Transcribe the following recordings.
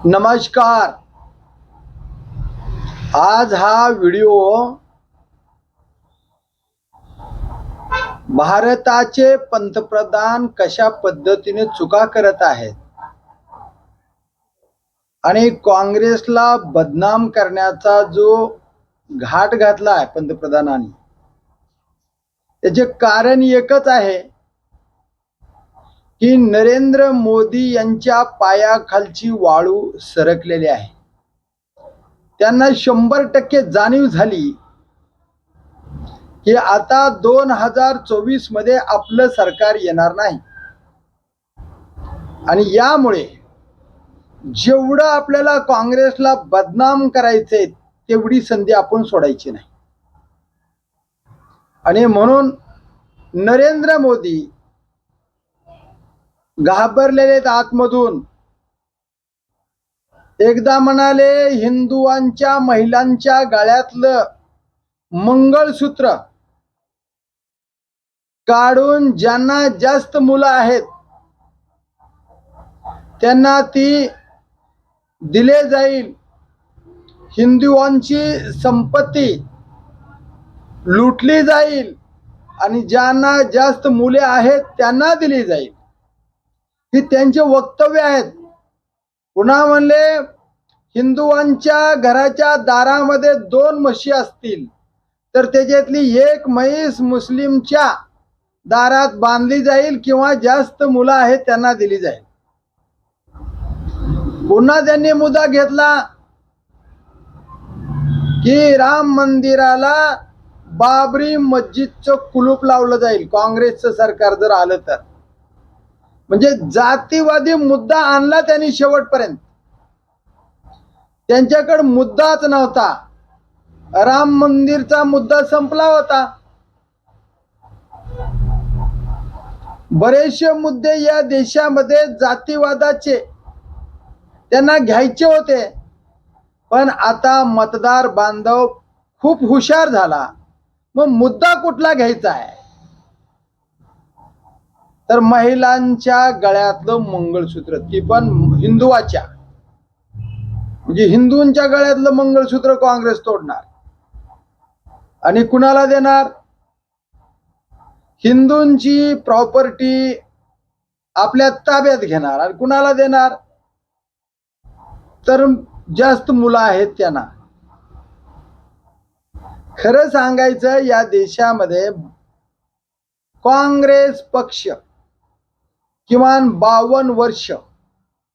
नमस्कार. आज हा व्हिडिओ भारताचे पंतप्रधान कशा पद्धतीने चुका करत आहेत? आणि काँग्रेसला बदनाम करण्याचा जो घाट घातला आहे पंतप्रधानांनी त्याचे कारण एकच आहे की नरेंद्र मोदी यांच्या पायाखालची वाळू सरकलेली आहे. त्यांना शंभर टक्के जाणीव झाली की आता दोन हजार चोवीसमध्ये आपलं सरकार येणार नाही. आणि यामुळे जेवढं आपल्याला काँग्रेसला बदनाम करायचंय तेवढी संधी आपण सोडायची नाही. आणि म्हणून नरेंद्र मोदी घाबरलेले आहेत आतमधून. एकदा म्हणाले हिंदुवांच्या महिलांच्या गळ्यातलं मंगळसूत्र काढून ज्यांना जास्त मुलं आहेत त्यांना ती दिले जाईल. हिंदुवांची संपत्ती लुटली जाईल आणि ज्यांना जास्त मुले आहेत त्यांना दिली जाईल. ही त्यांचे वक्तव्य आहेत. पुन्हा म्हणले हिंदुवांच्या घराच्या दारामध्ये दोन म्हशी असतील तर त्याच्यातली एक म्हैस मुस्लिमच्या दारात बांधली जाईल किंवा जास्त मुलं आहेत त्यांना दिली जाईल. पुन्हा त्यांनी मुद्दा घेतला की राम मंदिराला बाबरी मस्जिदचं कुलूप लावलं जाईल काँग्रेसचं सरकार जर आलं तर. म्हणजे जातीवादी मुद्दा आणला त्यांनी शेवटपर्यंत. त्यांच्याकडे मुद्दाच नव्हता. राम मंदिरचा मुद्दा संपला होता. बरेचसे मुद्दे या देशामध्ये जातीवादाचे त्यांना घ्यायचे होते. पण आता मतदार बांधव खूप हुशार झाला. मग मुद्दा कुठला घ्यायचा आहे? तर महिलांच्या गळ्यातलं मंगळसूत्र ती पण हिंदुवाच्या. म्हणजे हिंदूंच्या गळ्यातलं मंगळसूत्र काँग्रेस तोडणार. आणि कुणाला देणार? हिंदूंची प्रॉपर्टी आपल्या ताब्यात घेणार. आणि कुणाला देणार? तर जास्त मुलं आहेत त्यांना. खरं सांगायचं या देशामध्ये काँग्रेस पक्ष किमान बावन्न वर्ष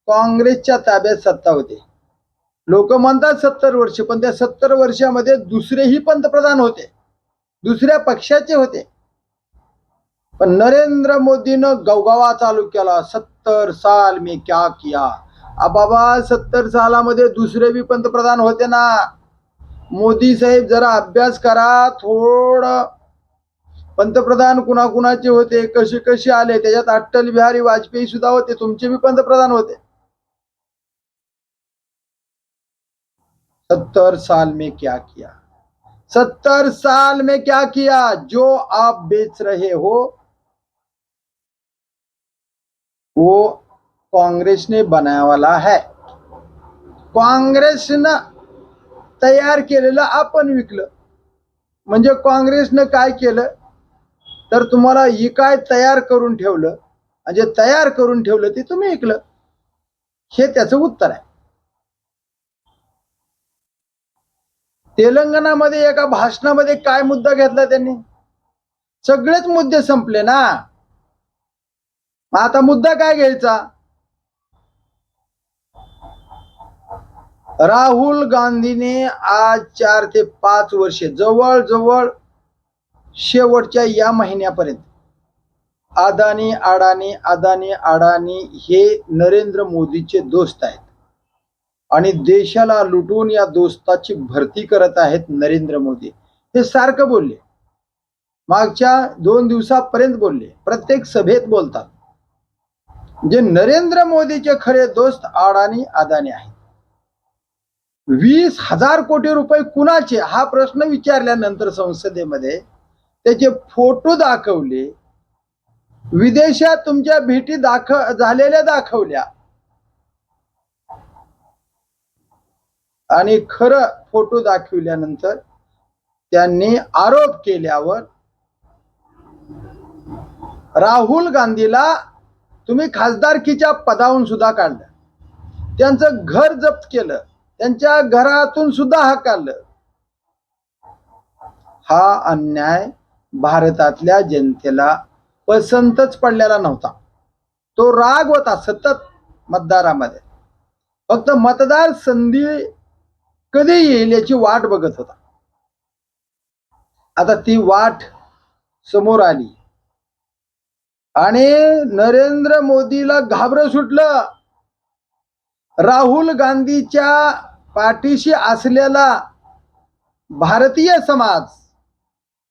काँग्रेसच्या ताब्यात सत्ता होते. लोक म्हणतात सत्तर वर्ष पण त्या सत्तर वर्षामध्ये दुसरेही पंतप्रधान होते. दुसऱ्या पक्षाचे होते. पण नरेंद्र मोदीनं गवगावा चालू केला. सत्तर साल मी क्या किया. बाबा सत्तर सालामध्ये दुसरे बी पंतप्रधान होते ना. मोदी साहेब जरा अभ्यास करा. थोडं पंतप्रधान कुणाकुणाचे होते कसे कसे आले त्याच्यात अटल बिहारी वाजपेयी सुद्धा होते तुमचे बी पंतप्रधान होते. सत्तर साल में क्या किया? सत्तर साल में क्या किया? जो आप बेच रहे हो वो कांग्रेस ने बनाया वाला है। काँग्रेसनं तयार केलेलं आपण विकलं. म्हणजे काँग्रेसनं काय केलं? तर तुम्हाला ही काय तयार करून ठेवलं? आणि जे तयार करून ठेवलं ते तुम्ही ऐकलं. हे त्याचं उत्तर आहे. तेलंगणामध्ये एका भाषणामध्ये काय मुद्दा घेतला त्यांनी? सगळेच मुद्दे संपले ना? आता मुद्दा काय घ्यायचा? राहुल गांधीने आज चार ते पाच वर्षे जवळ जवळ शेवटच्या या महिन्यापर्यंत अदानी अडाणी अदानी अडाणी हे नरेंद्र मोदीचे दोस्त आहेत. आणि देशाला लुटून या दोस्ताची भरती करत आहेत नरेंद्र मोदी. हे सारखं बोलले. मागच्या दोन दिवसापर्यंत बोलले. प्रत्येक सभेत बोलतात. जे नरेंद्र मोदीचे खरे दोस्त अडाणी अदानी आहेत. वीस हजार कोटी रुपये कुणाचे? हा प्रश्न विचारल्यानंतर संसदेमध्ये त्याचे फोटो दाखवले. विदेशात तुमच्या भेटी दाख झालेल्या दाखवल्या. आणि खरं फोटो दाखविल्यानंतर त्यांनी आरोप केल्यावर राहुल गांधीला तुम्ही खासदारकीच्या पदावरून सुद्धा काढलं. त्यांचं घर जप्त केलं. त्यांच्या घरातून सुद्धा हाकाललं हा अन्याय भारतातल्या जनतेला पसंतच पडलेला नव्हता. तो राग होता सतत मतदारामध्ये. फक्त मतदार संधी कधी येईल याची वाट बघत होता. आता ती वाट समोर आली. आणि नरेंद्र मोदीला घाबर सुटलं. राहुल गांधीच्या पाठीशी असलेला भारतीय समाज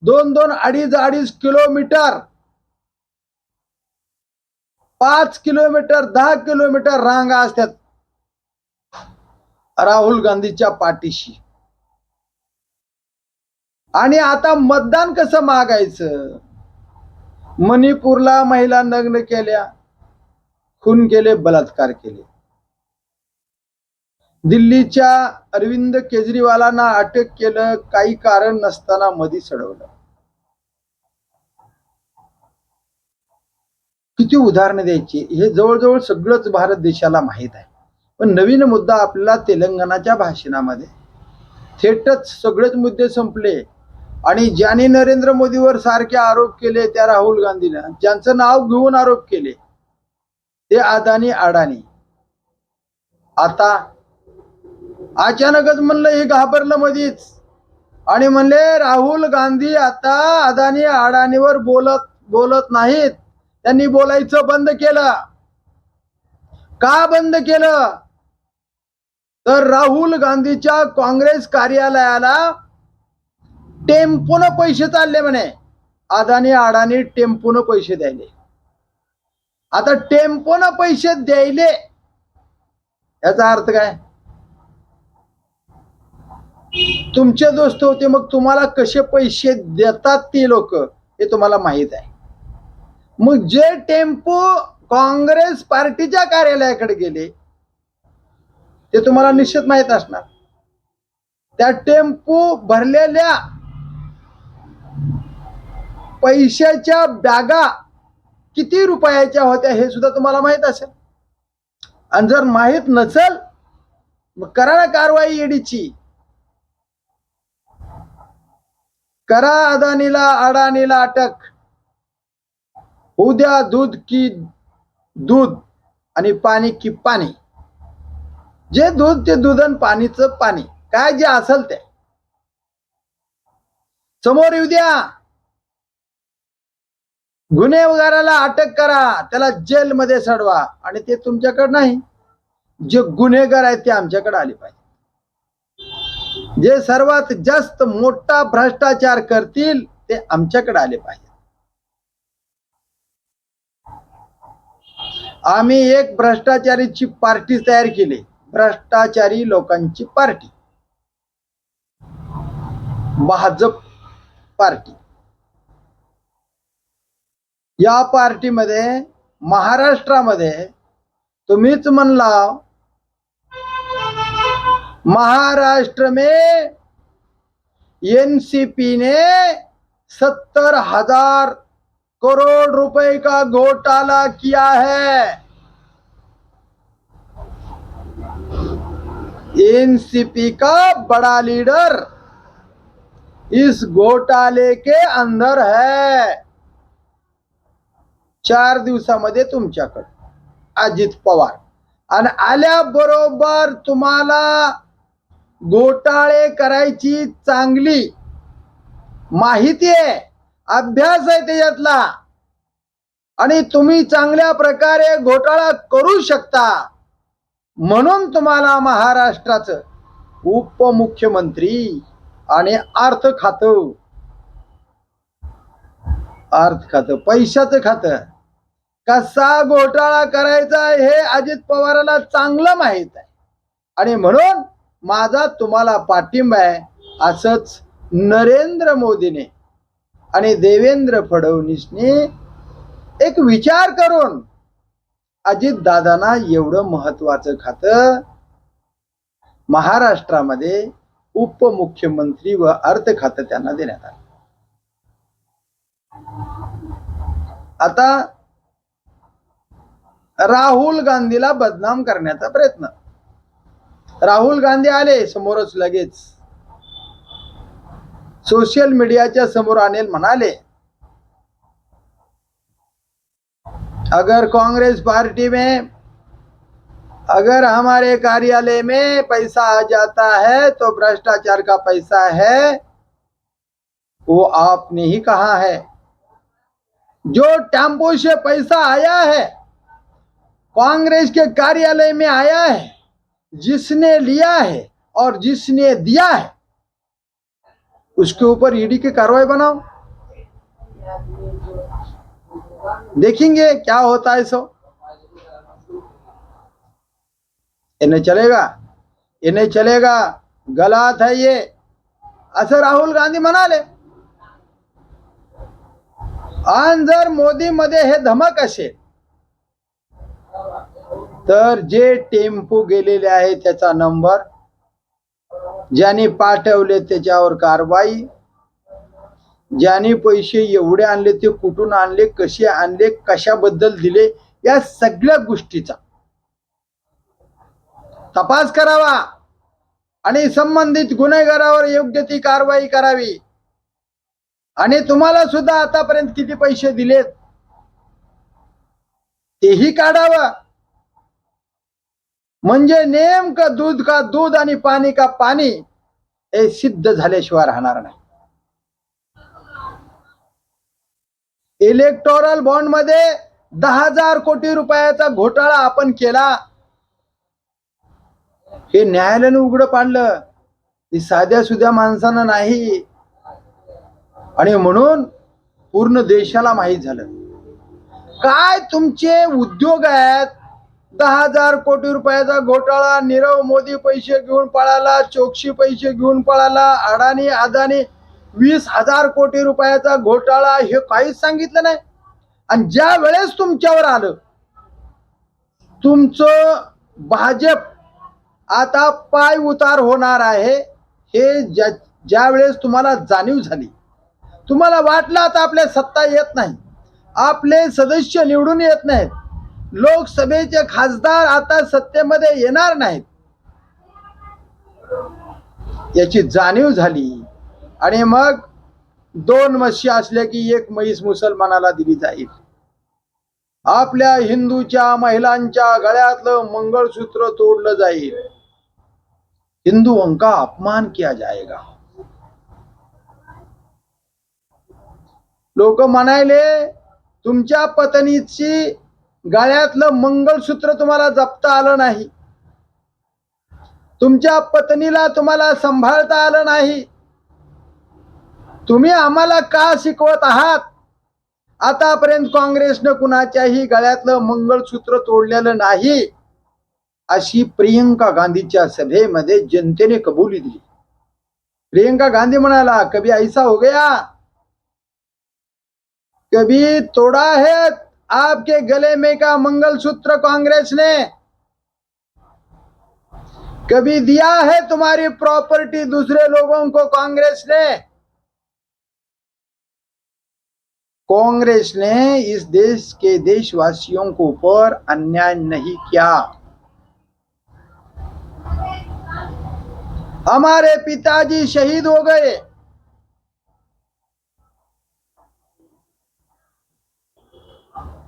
दोन दोन अडीच अडीच किलोमीटर. पाच किलोमीटर दहा किलोमीटर रांगा असतात. राहुल गांधीच्या पाठीशी. आणि आता मतदान कसं मागायचं? मणिपूरला महिला नग्न केल्या. खून केले बलात्कार केले. दिल्लीच्या अरविंद केजरीवालांना अटक केलं काही कारण नसताना मधी सडवलं. किती उदाहरणं द्यायची? हे जवळजवळ सगळंच भारत देशाला माहीत आहे. पण नवीन मुद्दा आपल्याला तेलंगणाच्या भाषणामध्ये. थेटच सगळेच मुद्दे संपले. आणि ज्यांनी नरेंद्र मोदीवर सारखे आरोप केले त्या राहुल गांधीनं. ज्यांचं नाव घेऊन आरोप केले ते अदानी अडाणी. आता अचानकच म्हणलं हे घाबरलं मधीच. आणि म्हणले राहुल गांधी आता अदानी अडाणीवर बोलत बोलत नाहीत. त्यांनी बोलायचं बंद केलं. का बंद केलं? तर राहुल गांधीच्या काँग्रेस कार्यालयाला टेम्पोनं पैसे चालले म्हणे. अदानी अडाणी टेम्पोनं पैसे द्यायले. आता टेम्पोनं पैसे द्यायले. याचा अर्थ काय? तुमचे दोस्त होते मग तुम्हाला कसे पैसे देतात ते लोक हे तुम्हाला माहीत आहे. मग जे टेम्पो काँग्रेस पार्टीच्या कार्यालयाकडे गेले ते तुम्हाला निश्चित माहीत असणार. त्या टेम्पो भरलेल्या पैशाच्या बॅगा किती रुपयाच्या होत्या हे सुद्धा तुम्हाला माहीत असेल. आणि जर माहीत नसेल मग करा ना कारवाई ईडीची. करा अदानीला अडाणीला अटक. उद्या दूध की दूध आणि पाणी की पाणी. जे दूध ते दूध आणि पाणीचं पाणी. काय जे असेल ते. समोर येऊ द्या. गुन्हेगाराला अटक करा. त्याला जेलमध्ये सडवा. आणि ते तुमच्याकडे नाही. जे गुन्हेगार आहेत ते आमच्याकडे आले पाहिजे. जे सर्वात जास्त मोठा भ्रष्टाचार करतील ते आमच्याकडे आले पाहिजे. आम्ही एक भ्रष्टाचारीची पार्टी तयार केली. भ्रष्टाचारी लोकांची पार्टी. भाजप पार्टी. या पार्टीमध्ये महाराष्ट्रामध्ये तुम्हीच म्हणला महाराष्ट्र में एनसीपी ने सत्तर हजार करोड़ रुपए का घोटाला किया है। एनसीपी का बड़ा लीडर इस घोटाले के अंदर है। चार दिवसामध्ये तुमच्याकडे अजित पवार. आणि आल्याबरोबर तुम्हाला घोटाळे करायची चांगली माहिती आहे. अभ्यास आहे त्याच्यातला. आणि तुम्ही चांगल्या प्रकारे घोटाळा करू शकता. म्हणून तुम्हाला महाराष्ट्राचं उपमुख्यमंत्री आणि अर्थ खात. अर्थ खात पैशाचं खात. कसा घोटाळा करायचा हे अजित पवाराला चांगलं माहीत आहे. आणि म्हणून माझा तुम्हाला पाठिंबा आहे असंच नरेंद्र मोदीने आणि देवेंद्र फडणवीसने एक विचार करून अजित दादांना एवढं महत्वाचं खातं महाराष्ट्रामध्ये उपमुख्यमंत्री व अर्थ खातं त्यांना देण्यात आलं. आता राहुल गांधीला बदनाम करण्याचा प्रयत्न. राहुल गांधी आले समोरच लगेच. सोशल मीडियाच्या समोर आणेल म्हणाले, अगर कांग्रेस पार्टी में, अगर हमारे कार्यालय में पैसा आ जाता है तो भ्रष्टाचार का पैसा है, वो आपने ही कहा है। जो टेंपो से पैसा आया है, कांग्रेस के कार्यालय में आया है, जिसने लिया है और जिसने दिया है उसके ऊपर ईडी की कार्रवाई बनाओ। देखेंगे क्या होता है सो इन्हें चलेगा इन्हें चलेगा। गलत है ये। असं राहुल गांधी म्हणाले आणि जर मोदी मध्ये हे धमक असेल तर जे टेम्पो गेलेले आहे त्याचा नंबर ज्याने पाठवले त्याच्यावर कारवाई ज्याने पैसे एवढे आणले ते कुठून आणले कसे आणले कशाबद्दल दिले या सगळ्या गोष्टीचा तपास करावा आणि संबंधित गुन्हेगारावर योग्य ती कारवाई करावी. आणि तुम्हाला सुद्धा आतापर्यंत किती पैसे दिलेत तेही काढावं. म्हणजे नेमकं दूध का दूध आणि पाणी का पाणी हे सिद्ध झाल्याशिवाय राहणार नाही. इलेक्टोरल बॉन्डमध्ये दहा हजार कोटी रुपयाचा घोटाळा आपण केला. हे न्यायालयाने उघडं पाडलं. ही साध्या सुध्या माणसानं नाही. आणि म्हणून पूर्ण देशाला माहीत झालं. काय तुमचे उद्योग आहेत? दहा हजार कोटी रुपयाचा घोटाळा. नीरव मोदी पैसे घेऊन पळाला चोक्षी पैसे घेऊन पळाला अडाणी अदानी वीस हजार कोटी रुपयाचा घोटाळा हे काहीच सांगितलं नाही. आणि ज्या वेळेस तुमच्यावर आलं तुमचं भाजप आता पाय उतार होणार आहे हे ज्या ज्या वेळेस तुम्हाला जाणीव झाली. तुम्हाला वाटलं आता आपल्या सत्ता येत नाही. आपले सदस्य निवडून येत नाहीत. लोकसभेचे खासदार आता सत्तेमध्ये येणार नाहीत. याची जाणीव झाली. आणि मग दोन मशी असल्या की एक म्हैस मुसलमानाला दिली जाईल. आपल्या हिंदूच्या महिलांच्या गळ्यातलं मंगळसूत्र तोडलं जाईल. हिंदुओं का अपमान किया जाएगा. लोक म्हणायले तुमच्या पत्नीची गळ्यातलं मंगळसूत्र तुम्हाला जपता आलं नाही. तुमच्या पत्नीला तुम्हाला सांभाळता आलं नाही. तुम्ही आम्हाला का शिकवत आहात? आतापर्यंत काँग्रेसनं कुणाच्याही गळ्यातलं मंगळसूत्र तोडलेलं नाही. अशी प्रियंका गांधीच्या सभेमध्ये जनतेने कबुली दिली. प्रियंका गांधी म्हणाला कभी ऐसा हो गया? कभी तोड़ा है आपके गले में का मंगलसूत्र कांग्रेस ने कभी दिया है तुम्हारी प्रॉपर्टी दूसरे लोगों को कांग्रेस ने? कांग्रेस ने इस देश के देशवासियों को ऊपर अन्याय नहीं किया। हमारे पिताजी शहीद हो गए।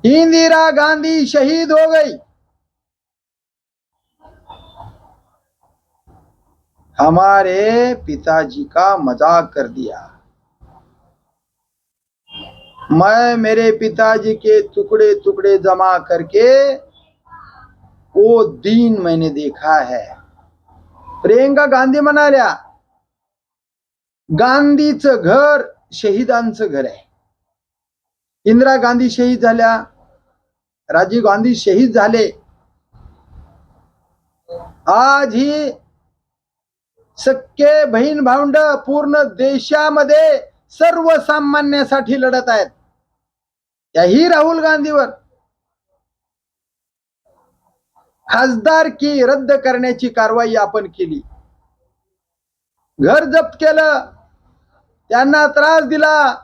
इंदिरा गांधी शहीद हो गई। हमारे पिताजी का मजाक कर दिया। मैं मेरे पिताजी के टुकड़े टुकड़े जमा करके वो दिन मैंने देखा है। प्रियंका गांधी म्हणाल्या गांधीचं घर शहीदांचं घर आहे। इंदिरा गांधी शहीद झाल्या राजीव गांधी शहीद झाले. आज ही सक्के बहीण भावंड पूर्ण देशामध्ये सर्वसामान्यासाठी लढत आहेत. त्याही राहुल गांधीवर. खासदारकी रद्द करण्याची कारवाई आपण केली. घर जप्त केलं. त्यांना त्रास दिला.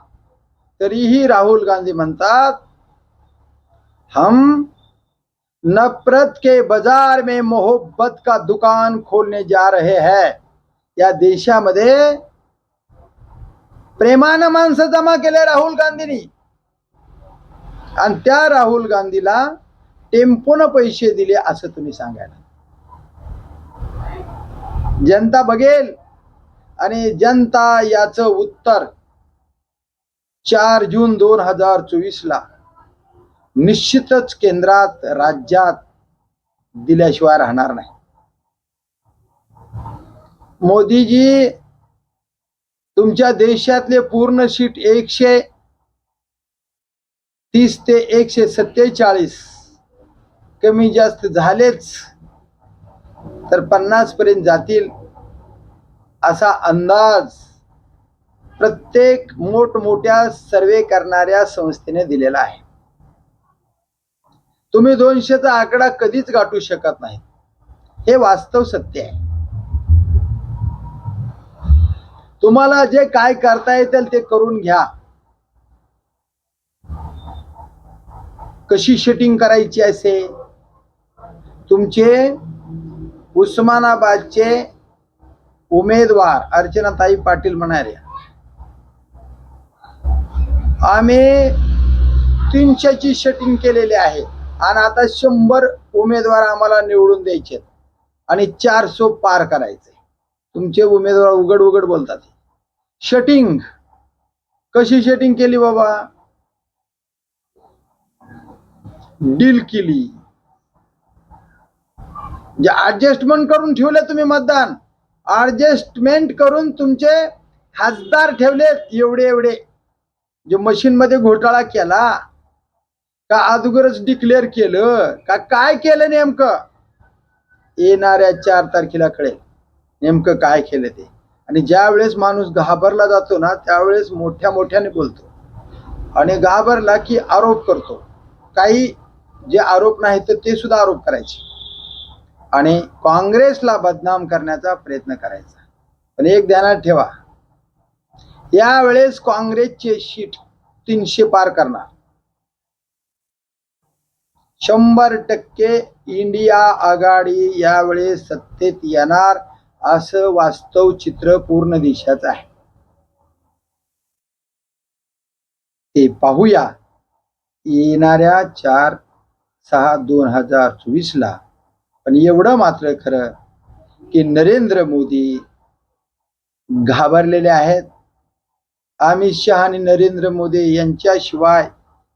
तरीही राहुल गांधी म्हणतात हम नफरत के बाजार में मोहब्बत का दुकान खोलने जा रहे हैं। या देशामध्ये प्रेमानं माणसं जमा केले राहुल गांधींनी। आणि त्या राहुल गांधीला टेम्पोनं पैसे दिले असं तुम्ही सांगायला. जनता बघेल आणि जनता याचं उत्तर चार जून दोन हजार चोवीस ला निश्चितच केंद्रात राज्यात दिल्याशिवाय राहणार नाही. मोदीजी तुमच्या देशातले पूर्ण सीट एकशे तीस ते एकशे सत्तेचाळीस. कमी जास्त झालेच तर पन्नास पर्यंत जातील असा अंदाज प्रत्येक मोठमोठ्या सर्वे करणाऱ्या संस्थेने दिलेला आहे. तुम्ही दोनशेचा आकडा कधीच गाठू शकत नाही. हे वास्तव सत्य आहे. तुम्हाला जे काय करता येतील ते करून घ्या. कशी शूटिंग करायची असे तुमचे उस्मानाबादचे उमेदवार अर्चनाताई पाटील म्हणाले. आम्ही तीनशेची शेटिंग केलेली आहे. आणि आता शंभर उमेदवार आम्हाला निवडून द्यायचे आणि चार सो पार करायचे तुमचे उमेदवार उघड उघड बोलतात. शटिंग कशी शेटिंग केली बाबा? डील केली. म्हणजे जे ऍडजस्टमेंट करून ठेवले तुम्ही मतदान. ऍडजस्टमेंट करून तुमचे खासदार ठेवलेत एवढे एवढे. जे मशीनमध्ये घोटाळा केला. का अगोदरच डिक्लेअर केलं? का काय केलं नेमकं? येणाऱ्या चार तारखेला कळेल. नेमकं काय केलं ते? आणि ज्या वेळेस माणूस घाबरला जातो ना त्यावेळेस मोठ्या मोठ्याने बोलतो. आणि घाबरला की आरोप करतो. काही जे आरोप नाही तर ते सुद्धा आरोप करायचे. आणि काँग्रेसला बदनाम करण्याचा प्रयत्न करायचा. पण एक ध्यानात ठेवा. यावेळेस काँग्रेसचे शीट तीनशे पार करणार. शंभर टक्के इंडिया आघाडी यावेळेस सत्तेत येणार असं वास्तव चित्र पूर्ण देशाचं आहे. ते पाहूया. येणाऱ्या चार सहा दोन हजार चोवीस ला पण एवढं मात्र खरं की नरेंद्र मोदी घाबरलेले आहेत. अमित शहा आणि नरेंद्र मोदी यांच्याशिवाय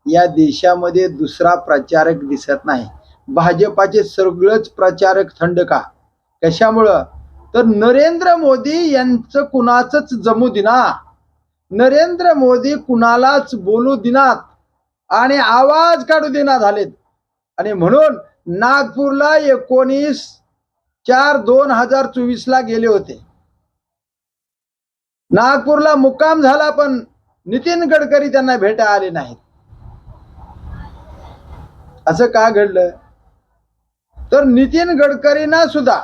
या देशामध्ये दुसरा प्रचारक दिसत नाही. भाजपाचे सगळंच प्रचारक थंड का? कशामुळं? तर नरेंद्र मोदी यांचं कुणाचंच जमू दिना. नरेंद्र मोदी कुणालाच बोलू दिनात आणि आवाज काढू देना झालेत. आणि म्हणून नागपूरला एकोणीस चार दोन हजार चोवीस ला गेले होते. नागपूरला मुक्काम झाला पण नितीन गडकरी त्यांना भेटा आले नाहीत. असं का घडलं? तर नितीन गडकरींना सुद्धा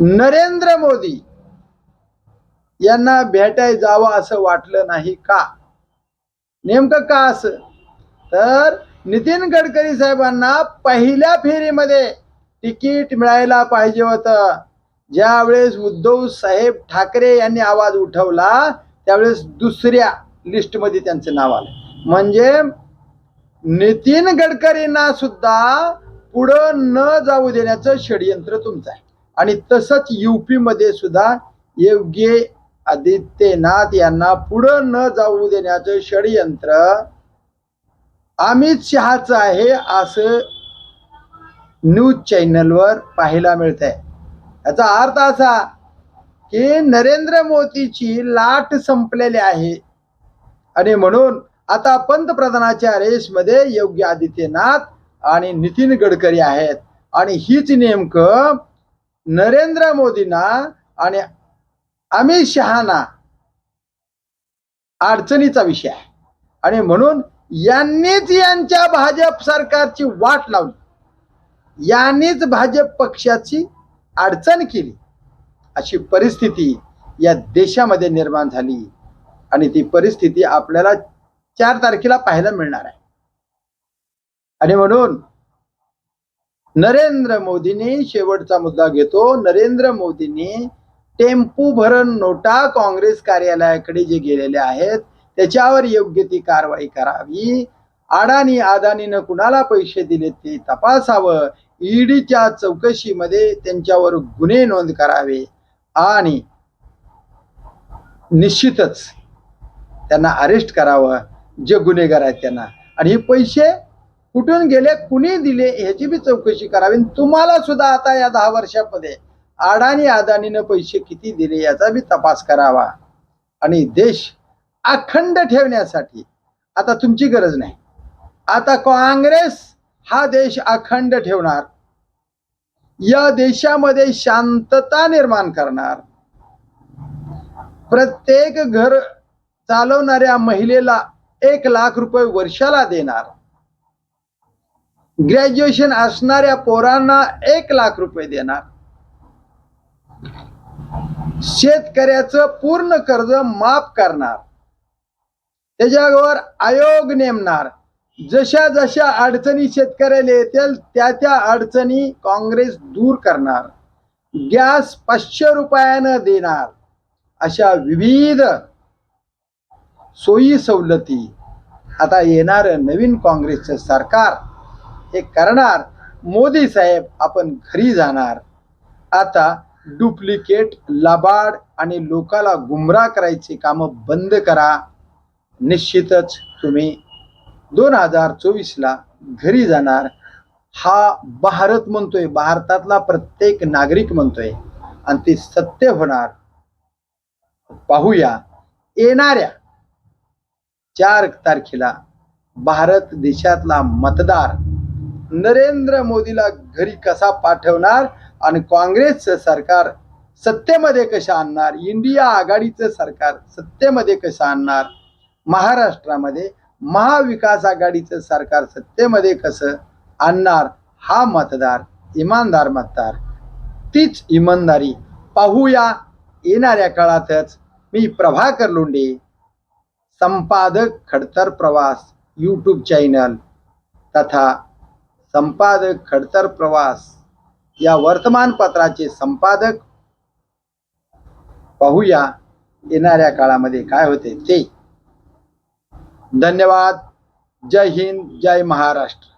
नरेंद्र मोदी यांना भेटाय जावं असं वाटलं नाही का? नेमकं का असं? तर नितीन गडकरी साहेबांना पहिल्या फेरीमध्ये तिकीट मिळायला पाहिजे होतं. ज्यावेळेस उद्धव साहेब ठाकरे यांनी आवाज उठवला त्यावेळेस दुसऱ्या लिस्टमध्ये त्यांचं नाव आलं. म्हणजे नितीन गडकरींना सुद्धा पुढं न जाऊ देण्याचं षडयंत्र तुमचं आहे. आणि तसंच युपी मध्ये सुद्धा योग्य आदित्यनाथ यांना पुढं न जाऊ देण्याचं षडयंत्र अमित शहाचं आहे असं न्यूज चॅनलवर पाहायला मिळत आहे याचा अर्थ असा की नरेंद्र मोदीची लाट संपलेली आहे. आणि म्हणून आता पंतप्रधानाच्या रेसमध्ये योगी आदित्यनाथ आणि नितीन गडकरी आहेत. आणि हीच नेमकं नरेंद्र मोदींना आणि अमित शहाना अडचणीचा विषय आहे. आणि म्हणून यांनीच यांच्या भाजप सरकारची वाट लावली. यांनीच भाजप पक्षाची अडचण केली. अशी परिस्थिती या देशामध्ये निर्माण झाली. आणि ती परिस्थिती आपल्याला चार तारखेला पाहायला मिळणार आहे. आणि म्हणून नरेंद्र मोदींनी शेवटचा मुद्दा घेतो. नरेंद्र मोदींनी टेम्पू भरण नोटा काँग्रेस कार्यालयाकडे जे गेलेले आहेत त्याच्यावर योग्य ती कारवाई करावी. अडाणी अदानीनं कुणाला पैसे दिले ते तपासावं. ईडीच्या चौकशीमध्ये त्यांच्यावर गुन्हे नोंद करावे. आणि निश्चितच त्यांना अरेस्ट करावं. जे गुन्हेगार आहेत त्यांना. आणि हे पैसे कुठून गेले कुणी दिले ह्याची बी चौकशी करावी. तुम्हाला सुद्धा आता या दहा वर्षामध्ये अडाणी अदानीनं पैसे किती दिले याचा बी तपास करावा. आणि देश अखंड ठेवण्यासाठी आता तुमची गरज नाही. आता काँग्रेस हा देश अखंड ठेवणार. या देशामध्ये शांतता निर्माण करणार. प्रत्येक घर चालवणाऱ्या महिलेला एक लाख रुपये वर्षाला देणार. ग्रॅज्युएशन असणाऱ्या पोरांना एक लाख रुपये देणार. शेतकऱ्याचं पूर्ण कर्ज माफ करणार. त्याच्यावर आयोग नेमणार. जशा जशा अडचणी शेतकऱ्याला येतील त्या त्या अडचणी काँग्रेस दूर करणार. गॅस पाचशे रुपयानं देणार. अशा विविध सोयी सवलती. आता येणारं नवीन काँग्रेसचं सरकार हे करणार. मोदी साहेब आपण घरी जाणार. आता डुप्लिकेट लबाड आणि लोकाला गुमराह करायची कामं बंद करा. निश्चितच तुम्ही दोन हजार चोवीसला घरी जाणार. हा भारत म्हणतोय भारतातला प्रत्येक नागरिक म्हणतोय. आणि ते सत्य होणार. पाहूया. येणाऱ्या चार तारखेला भारत देशातला मतदार नरेंद्र मोदीला घरी कसा पाठवणार आणि काँग्रेसचं सरकार सत्तेमध्ये कसं आणणार? इंडिया आघाडीचं सरकार सत्तेमध्ये कसं आणणार? महाराष्ट्रामध्ये महाविकास आघाडीचं सरकार सत्तेमध्ये कसं आणणार? हा मतदार इमानदार मतदार तीच इमानदारी पाहूया येणाऱ्या काळातच. मी प्रभाकर लोंढे संपादक खडतर प्रवास यूट्यूब चॅनल तथा संपादक खडतर प्रवास या वर्तमानपत्राचे संपादक पाहूया येणाऱ्या काळामध्ये काय होते ते. धन्यवाद. जय हिंद जय महाराष्ट्र.